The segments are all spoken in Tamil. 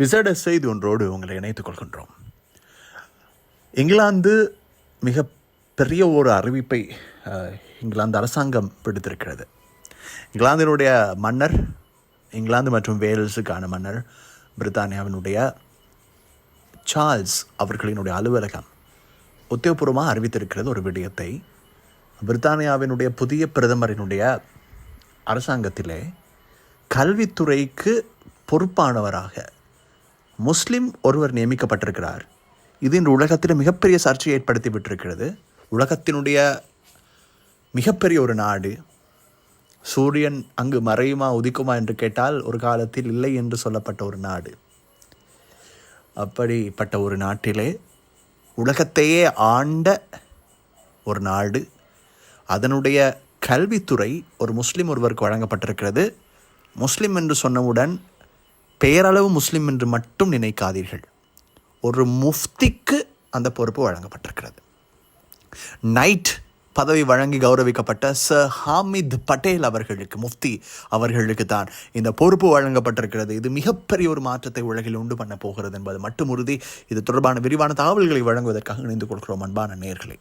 விசேட செய்தி ஒன்றோடு உங்களை இணைத்துக் கொள்கின்றோம். இங்கிலாந்து மிக பெரிய ஒரு அறிவிப்பை இங்கிலாந்து அரசாங்கம் விடுத்திருக்கிறது. இங்கிலாந்தினுடைய மன்னர் இங்கிலாந்து மற்றும் வேல்ஸுக்கான மன்னர் பிரித்தானியாவினுடைய சார்ல்ஸ் அவர்களினுடைய அலுவலகம் உத்தியோகபூர்வமாக அறிவித்திருக்கிறது ஒரு விடயத்தை. பிரித்தானியாவினுடைய புதிய பிரதமரினுடைய அரசாங்கத்திலே கல்வித்துறைக்கு பொறுப்பானவராக முஸ்லிம் ஒருவர் நியமிக்கப்பட்டிருக்கிறார். இது இன்று உலகத்தில் மிகப்பெரிய சர்ச்சையை ஏற்படுத்தி விட்டிருக்கிறது. உலகத்தினுடைய மிகப்பெரிய ஒரு நாடு. சூரியன் அங்கு மறையுமா உதிக்குமா என்று கேட்டால் ஒரு காலத்தில் இல்லை என்று சொல்லப்பட்ட ஒரு நாடு. அப்படிப்பட்ட ஒரு நாட்டிலே உலகத்தையே ஆண்ட ஒரு நாடு. அதனுடைய கல்வித்துறை ஒரு முஸ்லீம் ஒருவருக்கு வழங்கப்பட்டிருக்கிறது. முஸ்லீம் என்று சொன்னவுடன் பெயரளவு முஸ்லீம் என்று மட்டும் நினைக்காதீர்கள். ஒரு முஃப்திக்கு அந்த பொறுப்பு வழங்கப்பட்டிருக்கிறது. நைட் பதவி வழங்கி கௌரவிக்கப்பட்ட சர் ஹாமித் பட்டேல் அவர்களுக்கு முஃப்தி அவர்களுக்கு தான் இந்த பொறுப்பு வழங்கப்பட்டிருக்கிறது. இது மிகப்பெரிய ஒரு மாற்றத்தை உலகில் உண்டு பண்ண போகிறது என்பது மட்டும் உறுதி. இது தொடர்பான விரிவான தகவல்களை வழங்குவதற்காக இணைந்து கொள்கிறோம் அன்பான நேர்களை.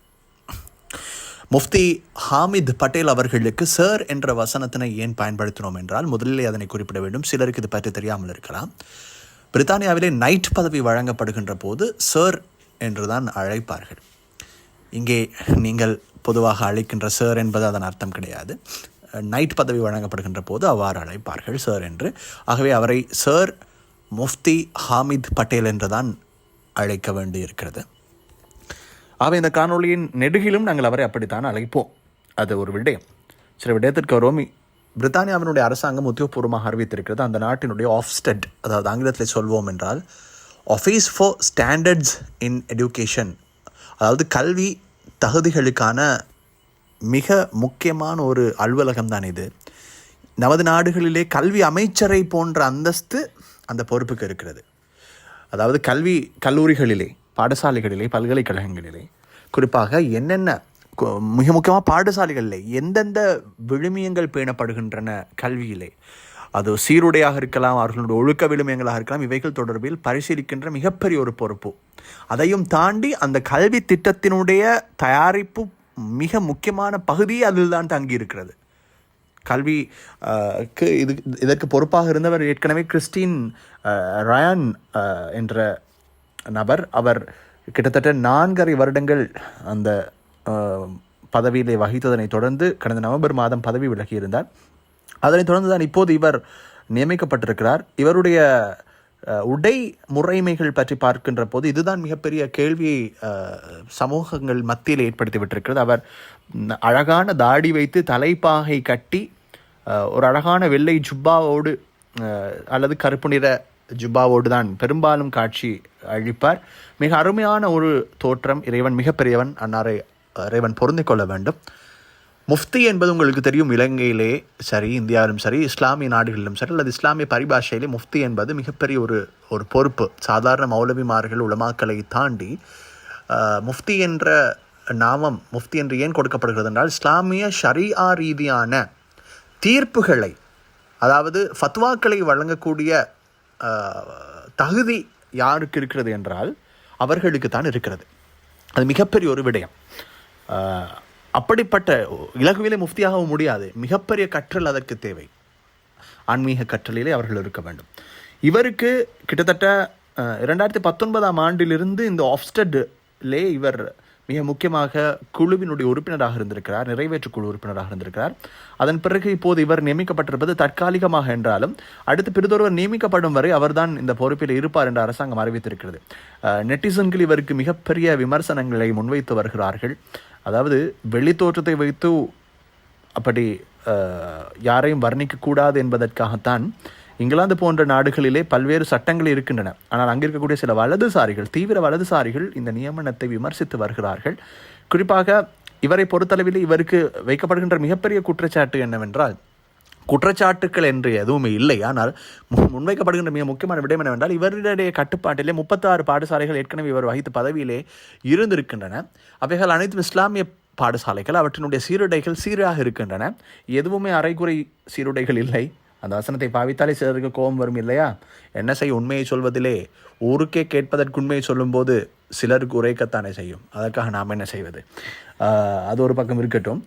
முஃப்தி ஹாமித் பட்டேல் அவர்களுக்கு சார் என்ற வசனத்தினை ஏன் பயன்படுத்தினோம் என்றால் முதலிலே அதனை குறிப்பிட வேண்டும். சிலருக்கு இது பற்றி தெரியாமல் இருக்கலாம். பிரித்தானியாவிலே நைட் பதவி வழங்கப்படுகின்ற போது சார் என்றுதான் அழைப்பார்கள். இங்கே நீங்கள் பொதுவாக அழைக்கின்ற சார் என்பது அதன் அர்த்தம் கிடையாது. நைட் பதவி வழங்கப்படுகின்ற போது அவ்வாறு அழைப்பார்கள் சார் என்று. ஆகவே அவரை சார் முஃப்தி ஹாமித் பட்டேல் என்றுதான் அழைக்க வேண்டி இருக்கிறது ஆகவே இந்த காணொளியின் நெடுகிலும் நாங்கள் அவரை அப்படித்தான் அழைப்போம். அது ஒரு விடயம். சில விடயத்திற்கு வருவோம் பிரித்தானியாவினுடைய அரசாங்கம் உத்தியோகபூர்வமாக அறிவித்திருக்கிறது. அந்த நாட்டினுடைய ஆஃப்ஸ்டட் அதாவது ஆங்கிலத்தில் சொல்வோம் என்றால் office for standards in education அதாவது கல்வி தகுதிகளுக்கான மிக முக்கியமான ஒரு அலுவலகம் தான் இது. நமது நாடுகளிலே கல்வி அமைச்சரை போன்ற அந்தஸ்து அந்த பொறுப்புக்கு இருக்கிறது. அதாவது கல்வி கல்லூரிகளிலே பாடசாலைகளிலே பல்கலைக்கழகங்களிலே குறிப்பாக என்னென்ன மிக முக்கியமாக பாடசாலைகளில் எந்தெந்த விழுமியங்கள் பேணப்படுகின்றன கல்வியிலே. அது சீருடையாக இருக்கலாம் அவர்களுடைய ஒழுக்க விழுமியங்களாக இருக்கலாம் இவைகள் தொடர்பில் பரிசீலிக்கின்ற மிகப்பெரிய ஒரு பொறுப்பு. அதையும் தாண்டி அந்த கல்வி திட்டத்தினுடைய தயாரிப்பு மிக முக்கியமான பகுதி அதில் தான் தங்கி இருக்கிறது கல்வி க்கு இது இதற்கு பொறுப்பாக இருந்தவர் ஏற்கனவே கிறிஸ்டின் ரயான் என்ற நபர். அவர் கிட்டத்தட்ட நான்கரை வருடங்கள் அந்த பதவியிலே வகித்ததனை தொடர்ந்து கடந்த நவம்பர் மாதம் பதவி விலகியிருந்தார். அதனைத் தொடர்ந்து தான் இப்போது இவர் நியமிக்கப்பட்டிருக்கிறார். இவருடைய உடை முறைமைகள் பற்றி பார்க்கின்ற போது இதுதான் மிகப்பெரிய கேள்வியை சமூகங்கள் மத்தியில் ஏற்படுத்தி விட்டிருக்கிறது. அவர் அழகான தாடி வைத்து தலைப்பாகை கட்டி ஒரு அழகான வெள்ளை ஜுப்பாவோடு அல்லது கருப்பு நிற ஜுப்பாவோடு தான் பெரும்பாலும் காட்சி அழிப்பார் மிக அருமையான ஒரு தோற்றம் இறைவன் மிகப்பெரியவன் அன்னாரை இறைவன் பொருந்திக் கொள்ள வேண்டும். முஃப்தி என்பது உங்களுக்கு தெரியும் இலங்கையிலே சரி இந்தியாவிலும் சரி இஸ்லாமிய நாடுகளிலும் சரி அல்லது இஸ்லாமிய பரிபாஷையிலே முஃப்தி என்பது மிகப்பெரிய ஒரு ஒரு பொறுப்பு. சாதாரண மௌலவிமார்கள் உலமாக்களை தாண்டி முஃப்தி என்ற நாமம் முஃப்தி என்று ஏன் கொடுக்கப்படுகிறது என்றால் இஸ்லாமிய ஷரியா ரீதியான தீர்ப்புகளை அதாவது ஃபத்வாக்களை வழங்கக்கூடிய தகுதி யாருக்கு இருக்கிறது என்றால் அவர்களுக்கு தான் இருக்கிறது. அது மிகப்பெரிய ஒரு விடயம். அப்படிப்பட்ட இலகுவிலே முஃப்தியாகவும் முடியாது. மிகப்பெரிய கற்றல் அதற்கு தேவை. ஆன்மீக கற்றலிலே அவர்கள் இருக்க வேண்டும். இவருக்கு கிட்டத்தட்ட இரண்டாயிரத்தி பத்தொன்பதாம் ஆண்டிலிருந்து இந்த ஆஃப்ஸ்டட்லே இவர் மிக முக்கியமாக குழுவினுடைய உறுப்பினராக இருந்திருக்கிறார் நிறைவேற்று குழு உறுப்பினராக இருந்திருக்கிறார். அதன் பிறகு இப்போது இவர் நியமிக்கப்பட்டிருப்பது தற்காலிகமாக என்றாலும் அடுத்து பிறிதொருவர் நியமிக்கப்படும் வரை அவர்தான் இந்த பொறுப்பில் இருப்பார் என்று அரசாங்கம் அறிவித்திருக்கிறது. நெட்டிசன்கள் இவருக்கு மிகப்பெரிய விமர்சனங்களை முன்வைத்து வருகிறார்கள். அதாவது வெளித்தோற்றத்தை வைத்து அப்படி யாரையும் வர்ணிக்கக்கூடாது என்பதற்காகத்தான் இங்கிலாந்து போன்ற நாடுகளிலே பல்வேறு சட்டங்கள் இருக்கின்றன. ஆனால் அங்கே இருக்கக்கூடிய சில வலதுசாரிகள் தீவிர வலதுசாரிகள் இந்த நியமனத்தை விமர்சித்து வருகிறார்கள். குறிப்பாக இவரை பொறுத்தளவில் இவருக்கு வைக்கப்படுகின்ற மிகப்பெரிய குற்றச்சாட்டு என்னவென்றால் குற்றச்சாட்டுக்கள் என்று எதுவுமே இல்லை. ஆனால் முன்வைக்கப்படுகின்ற மிக முக்கியமான விடயம் என்னவென்றால் இவருடைய கட்டுப்பாட்டிலே முப்பத்தாறு பாடசாலைகள் ஏற்கனவே இவர் வகித்த பதவியிலே இருந்திருக்கின்றன. அவைகள் அனைத்தும் இஸ்லாமிய பாடசாலைகள் அவற்றினுடைய சீருடைகள் சீராக இருக்கின்றன. எதுவுமே அரைகுறை சீருடைகள் இல்லை. அந்த வசனத்தை பாவித்தாலே சிலருக்கு கோபம் வரும் இல்லையா? என்ன செய்ய உண்மையை சொல்வதிலே ஊருக்கே கேட்பதற்கு உண்மையை சொல்லும்போது சிலருக்கு உரைக்கத்தானே செய்யும். அதற்காக நாம் என்ன செய்வது? அது ஒரு பக்கம் இருக்கட்டும்.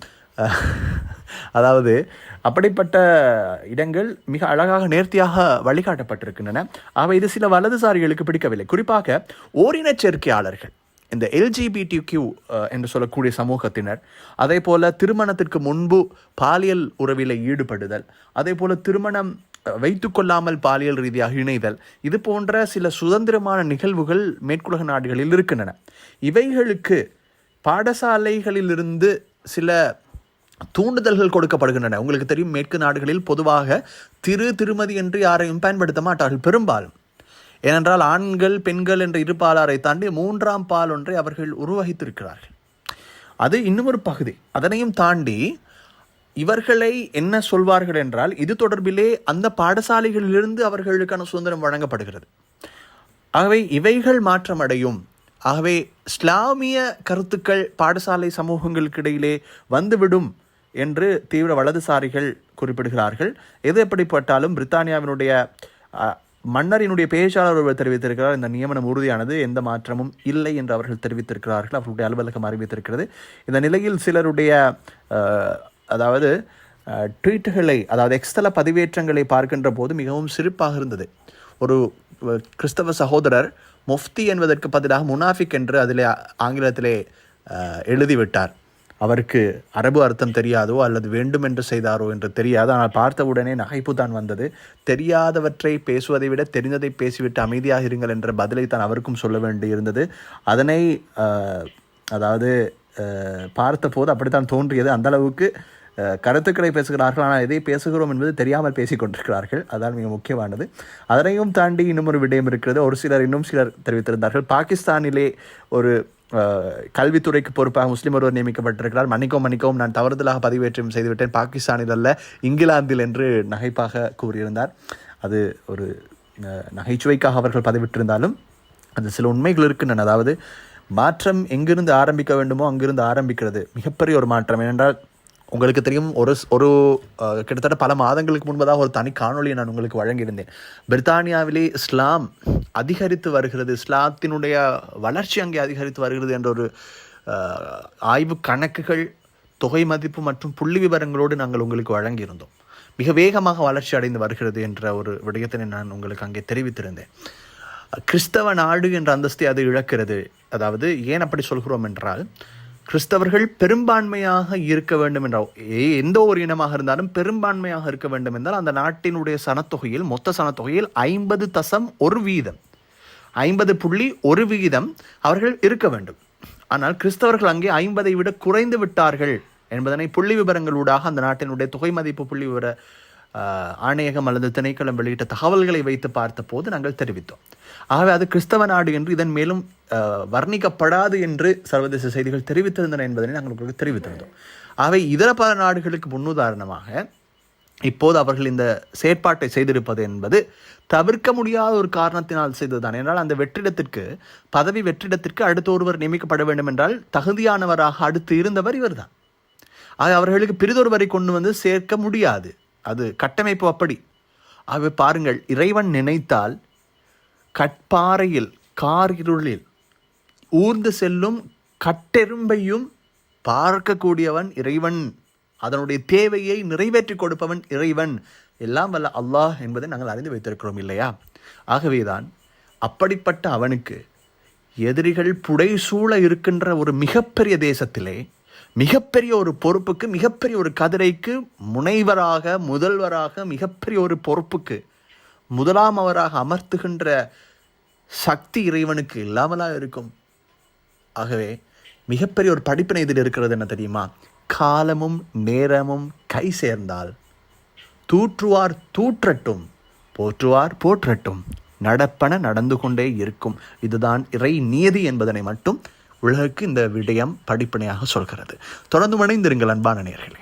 அதாவது அப்படிப்பட்ட இடங்கள் மிக அழகாக நேர்த்தியாக வழிகாட்டப்பட்டிருக்கின்றன. அவை இது சில வலதுசாரிகளுக்கு பிடிக்கவில்லை. குறிப்பாக ஓரினச் சேர்க்கையாளர்கள். இந்த எல்ஜிபிடி கியூ என்று சொல்லக்கூடிய சமூகத்தினர் அதே போல் திருமணத்திற்கு முன்பு பாலியல் உறவில் ஈடுபடுதல் அதே போல் திருமணம் வைத்துக்கொள்ளாமல் பாலியல் ரீதியாக இணைதல் இது போன்ற சில சுதந்திரமான நிகழ்வுகள் மேற்குலக நாடுகளில் இருக்கின்றன. இவைகளுக்கு பாடசாலைகளிலிருந்து சில தூண்டுதல்கள் கொடுக்கப்படுகின்றன. உங்களுக்கு தெரியும் மேற்கு நாடுகளில் பொதுவாக திரு திருமதி என்று யாரையும் பயன்படுத்த மாட்டார்கள். பெரும்பாலும் ஏனென்றால் ஆண்கள் பெண்கள் என்ற இரு பாலாரை தாண்டி மூன்றாம் பால் ஒன்றை அவர்கள் உருவகித்திருக்கிறார்கள். அது இன்னும் ஒரு பகுதி. அதனையும் தாண்டி இவர்களை என்ன சொல்வார்கள் என்றால் இது தொடர்பிலே அந்த பாடசாலைகளிலிருந்து அவர்களுக்கான சுதந்திரம் வழங்கப்படுகிறது. ஆகவே இவைகள் மாற்றமடையும். ஆகவே இஸ்லாமிய கருத்துக்கள் பாடசாலை சமூகங்களுக்கு இடையிலே வந்துவிடும் என்று தீவிர வலதுசாரிகள் குறிப்பிடுகிறார்கள். எது எப்படிப்பட்டாலும் பிரித்தானியாவினுடைய மன்னரினுடைய பேச்சாளர் ஒருவர் தெரிவித்திருக்கிறார். இந்த நியமனம் உறுதியானது. எந்த மாற்றமும் இல்லை என்று அவர்கள் தெரிவித்திருக்கிறார்கள். அவர்களுடைய அலுவலகம் அறிவித்திருக்கிறது. இந்த நிலையில் சிலருடைய அதாவது ட்வீட்டுகளை அதாவது எக்ஸ்தல பதிவேற்றங்களை பார்க்கின்ற போது மிகவும் சிரிப்பாக இருந்தது. ஒரு கிறிஸ்தவ சகோதரர் முஃப்தி என்பதற்கு பதிலாக முனாஃபிக் என்று அதிலே ஆங்கிலத்திலே எழுதிவிட்டார். அவருக்கு அரபு அர்த்தம் தெரியாதோ அல்லது வேண்டும் என்று செய்தாரோ என்று தெரியாது. ஆனால் பார்த்தவுடனே நகைப்பு தான் வந்தது. தெரியாதவற்றை பேசுவதை விட தெரிந்ததை பேசிவிட்டு அமைதியாக இருங்கள் என்ற பதிலை தான் அவருக்கும் சொல்ல வேண்டியிருந்தது. அதனை அதாவது பார்த்தபோது அப்படித்தான் தோன்றியது. அந்தளவுக்கு கருத்துக்களை பேசுகிறார்கள் ஆனால் எதை பேசுகிறோம் என்பது தெரியாமல் பேசிக் கொண்டிருக்கிறார்கள். அதான் மிக முக்கியமானது. அதனையும் தாண்டி இன்னும் ஒரு விடயம் இருக்கிறது. ஒரு சிலர் இன்னும் சிலர் தெரிவித்திருந்தார்கள். பாகிஸ்தானிலே ஒரு கல்வித்துறைக்கு பொறுப்பாக முஸ்லீம் ஒருவர் நியமிக்கப்பட்டிருக்கிறார். மன்னிக்கவும் மன்னிக்கவும் நான் தவறுதலாக பதிவேற்றம் செய்துவிட்டேன். பாகிஸ்தானில் அல்ல இங்கிலாந்தில் என்று நகைப்பாக கூறியிருந்தார். அது ஒரு நகைச்சுவைக்காக அவர்கள் பதிவிட்டிருந்தாலும் அது சில உண்மைகள் இருக்கின்றன. அதாவது மாற்றம் எங்கிருந்து ஆரம்பிக்க வேண்டுமோ அங்கிருந்து ஆரம்பிக்கிறது. மிகப்பெரிய ஒரு மாற்றம். ஏனென்றால் உங்களுக்கு தெரியும் ஒரு ஒரு கிட்டத்தட்ட பல மாதங்களுக்கு முன்பதாக ஒரு தனி காணொலியை நான் உங்களுக்கு வழங்கியிருந்தேன். பிரித்தானியாவிலே இஸ்லாம் அதிகரித்து வருகிறது இஸ்லாத்தினுடைய வளர்ச்சி அங்கே அதிகரித்து வருகிறது என்ற ஒரு ஆய்வு கணக்குகள் தொகை மதிப்பு மற்றும் புள்ளி விவரங்களோடு நாங்கள் உங்களுக்கு வழங்கியிருந்தோம். மிக வேகமாக வளர்ச்சி அடைந்து வருகிறது என்ற ஒரு விடயத்தினை நான் உங்களுக்கு அங்கே தெரிவித்திருந்தேன். கிறிஸ்தவ நாடு என்ற அந்தஸ்தை அது இழக்கிறது. அதாவது ஏன் அப்படி சொல்கிறோம் என்றால் கிறிஸ்தவர்கள் பெரும்பான்மையாக இருக்க வேண்டும் என்றால் ஏ- எந்த ஒரு இனமாக இருந்தாலும் பெரும்பான்மையாக இருக்க வேண்டும் என்றால் அந்த நாட்டினுடைய சனத்தொகையில் மொத்த சனத்தொகையில் ஐம்பது தசம் ஒரு வீதம். ஐம்பது புள்ளி ஒரு விகிதம் அவர்கள் இருக்க வேண்டும். ஆனால் கிறிஸ்தவர்கள் அங்கே ஐம்பதை விட குறைந்து விட்டார்கள் என்பதனை புள்ளி விவரங்களூடாக அந்த நாட்டினுடைய தொகை மதிப்பு புள்ளி விவர ஆணையகம் அல்லது திணைக்களம் வெளியிட்ட தகவல்களை வைத்து பார்த்தபோது நாங்கள் தெரிவித்தோம். ஆகவே அது கிறிஸ்தவ நாடு என்று இதன் மேலும் வர்ணிக்கப்படாது என்று சர்வதேச செய்திகள் தெரிவித்திருந்தன என்பதனை நாங்கள் உங்களுக்கு தெரிவித்திருந்தோம். ஆகவே இதர பல நாடுகளுக்கு முன்னுதாரணமாக இப்போது அவர்கள் இந்த செயற்பாட்டை செய்திருப்பது என்பது தவிர்க்க முடியாத ஒரு காரணத்தினால் செய்ததுதான். என்றால் அந்த வெற்றிடத்திற்கு பதவி வெற்றிடத்திற்கு அடுத்த ஒருவர் நியமிக்கப்பட வேண்டும் என்றால் தகுதியானவராக அடுத்து இருந்தவர் இவர்தான். அது அவர்களுக்கு பிரிதொருவரை கொண்டு வந்து சேர்க்க முடியாது. அது கட்டமைப்பு அப்படி. ஆகவே பாருங்கள் இறைவன் நினைத்தால் கட்பாறையில் கார் இருளில் ஊர்ந்து செல்லும் கட்டெரும்பையும் பார்க்கக்கூடியவன் இறைவன். அதனுடைய தேவையை நிறைவேற்றி கொடுப்பவன் இறைவன். எல்லாம் வல்ல அல்லாஹ் என்பதை நாங்கள் அறிந்து வைத்திருக்கிறோம் இல்லையா? ஆகவேதான் அப்படிப்பட்ட அவனுக்கு எதிரிகள் புடைசூழ இருக்கின்ற ஒரு மிகப்பெரிய தேசத்திலே மிகப்பெரிய ஒரு பொறுப்புக்கு மிகப்பெரிய ஒரு கதிரைக்கு முனைவராக முதல்வராக மிகப்பெரிய ஒரு பொறுப்புக்கு முதலாம் அவராக அமர்த்துகின்ற சக்தி இறைவனுக்கு இல்லாமலாக இருக்கும். ஆகவே மிகப்பெரிய ஒரு படிப்பினை இதில் இருக்கிறது என்ன தெரியுமா? காலமும் நேரமும் கை சேர்ந்தால் தூற்றுவார் தூற்றட்டும் போற்றுவார் போற்றட்டும் நடப்பன நடந்து கொண்டே இருக்கும். இதுதான் இறை நியதி என்பதனை மட்டும் உலகுக்கு இந்த விடயம் படிப்பனையாக சொல்கிறது. தொடர்ந்து மனைந்திருங்கள் அன்பான நேர்களே